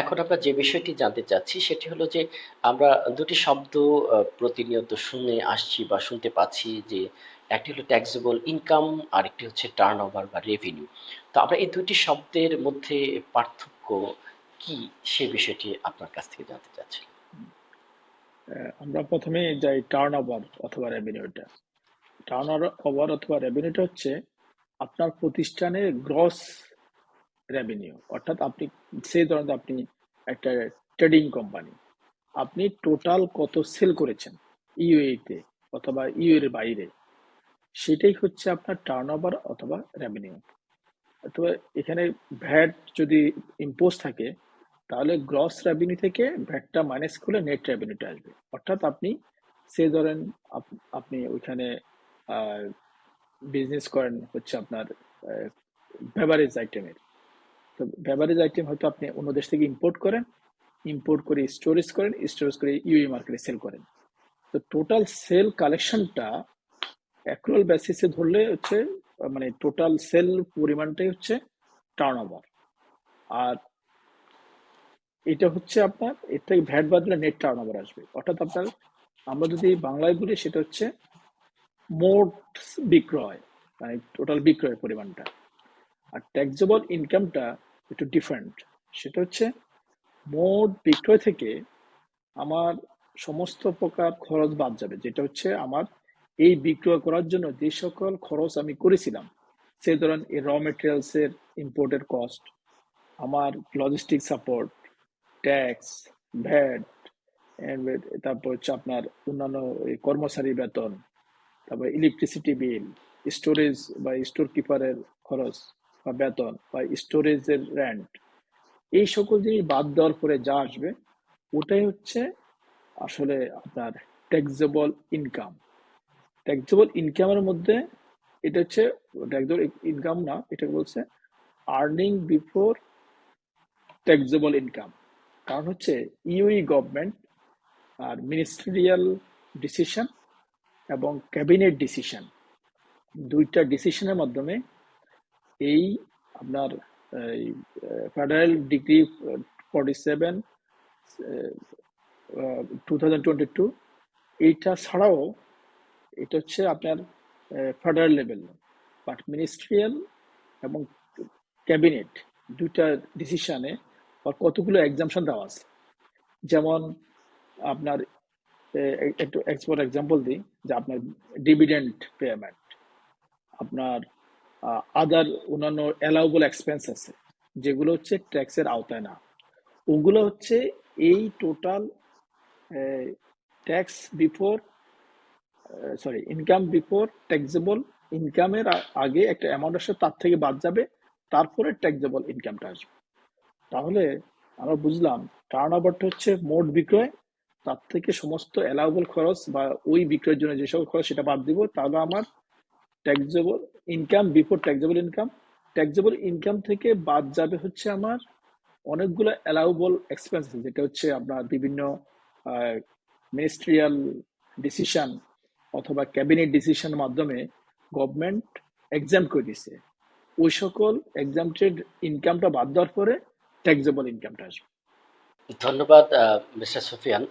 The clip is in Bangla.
এখন আমরা যে বিষয়টি জানতে চাচ্ছি, সেটি হলো যে আমরা দুটি শব্দ প্রতিনিয়ত শুনে আসছি বা শুনতে পাচ্ছি যে একটি হলো ট্যাক্সেবল ইনকাম আর একটি হচ্ছে টার্ন ওভার বা রেভিনিউ তো আমরা এই দুটি শব্দের মধ্যে পার্থক্য কি, সে বিষয়টি আপনার কাছ থেকে জানতে চাচ্ছি। আমরা প্রথমে যাই টার্ন ওভার অথবা রেভিনিউটা টার্ন ওভার অথবা রেভিনিউটা হচ্ছে আপনার প্রতিষ্ঠানের গ্রস রেভিনিউ অর্থাৎ আপনি সেই ধরনের আপনি একটা ট্রেডিং কোম্পানি আপনি টোটাল কত সেল করেছেন ইউএ তে অথবা ইউ এর বাইরে, সেটাই হচ্ছে আপনার টার্ন ওভার অথবা রেভিনিউ অথবা এখানে ভ্যাট যদি ইম্পোজ থাকে, তাহলে গ্রস রেভিনিউ থেকে ভ্যাটটা মাইনাস করলে নেট রেভিনিউটা আসবে। অর্থাৎ আপনি, সে ধরেন আপ- আপনি ওইখানে বিজনেস করেন হচ্ছে আপনার বেভারেজ আইটেমের তো বেভারেজ আইটেম হয়তো আপনি অন্য দেশ থেকে ইম্পোর্ট করেন ইম্পোর্ট করে স্টোরেজ করেন স্টোরেজ করে ইউএ মার্কেটে সেল করেন। তো টোটাল সেল কালেকশনটা অ্যাক্রুয়াল বেসিসে ধরলে হচ্ছে মানে টোটাল সেল পরিমাণটাই হচ্ছে টার্ন ওভার আর এটা হচ্ছে আপনার এর ভ্যাট বাদলে নেট টার্ন ওভার আসবে। অর্থাৎ আপনার, আমরা যদি বাংলায় বলি, সেটা হচ্ছে মোট বিক্রয় মানে টোটাল বিক্রয়ের পরিমাণটা। আর ট্যাক্সেবল ইনকামটা একটু ডিফারেন্ট সেটা হচ্ছে, মোট বিক্রয় থেকে আমার সমস্ত প্রকার খরচ বাদ যাবে, যেটা হচ্ছে আমার এই বিক্রয় করার জন্য যে সকল খরচ আমি করেছিলাম, সে ধরেন এই র মেটেরিয়ালস এর ইম্পোর্টের কস্ট আমার লজিস্টিক সাপোর্ট ট্যাক্স ভ্যাট তারপর হচ্ছে আপনার অন্যান্য কর্মচারী বেতন, তারপর ইলেকট্রিসিটি বিল স্টোরেজ বা স্টোর কিপারের খরচ। বা বেতন বা স্টোরেজের রেন্ট এই সকল জিনিস বাদ দেওয়ার পরে যা আসবে, ওটাই হচ্ছে আসলে আপনার ট্যাক্সেবল ইনকাম ট্যাক্সেবল ইনকামের মধ্যে এটা হচ্ছে ট্যাক্সেবল ইনকাম না, এটা বলছে আর্নিং বিফোর ট্যাক্সেবল ইনকাম কারণ হচ্ছে ইউই গভর্নমেন্ট আর মিনিস্ট্রিয়াল ডিসিশন এবং ক্যাবিনেট ডিসিশন দুইটা ডিসিশনের মাধ্যমে এই আপনার federal decree forty seven two thousand twenty two এইটা ছাড়াও এটা হচ্ছে আপনার ফেডারেল লেভেল বাট মিনিস্ট্রিয়াল এবং ক্যাবিনেট দুইটা ডিসিশনে কতগুলো এক্সামশন দেওয়া আছে। যেমন আপনার একটু এক্সপোর্ট এক্সাম্পল দিই, যে আপনার ডিভিডেন্ট পেমেন্ট আপনার আদার অন্যান্য অ্যালাউবল এক্সপেন্স আছে, যেগুলো হচ্ছে ট্যাক্সের আওতায় না ওগুলো হচ্ছে এই total tax before sorry income before taxable ইনকামের আগে একটা অ্যামাউন্ট আসে তার থেকে বাদ যাবে, তারপরে ট্যাক্সেবল ইনকামটা আসবে। তাহলে আমরা বুঝলাম টার্ন ওভারটা হচ্ছে মোট বিক্রয়, তার থেকে সমস্ত অ্যালাউবল খরচ বা ওই বিক্রয়ের জন্য যে সকল খরচ সেটা বাদ দিব, তাহলে আমার taxable income before taxable income taxable income থেকে বাদ যাবে হচ্ছে আমার অনেকগুলো অ্যালাউবল এক্সপেন্স যেটা হচ্ছে আপনার বিভিন্ন মিনিস্ট্রিয়াল ডিসিশন অথবা ক্যাবিনেট ডিসিশনের মাধ্যমে গভর্নমেন্ট এক্সাম করে দিছে। ওই সকল এক্সামটেড ইনকামটা বাদ দেওয়ার পরে ট্যাক্সেবল ইনকামটা আসবে। ধন্যবাদ মিস্টার সুফিয়ান।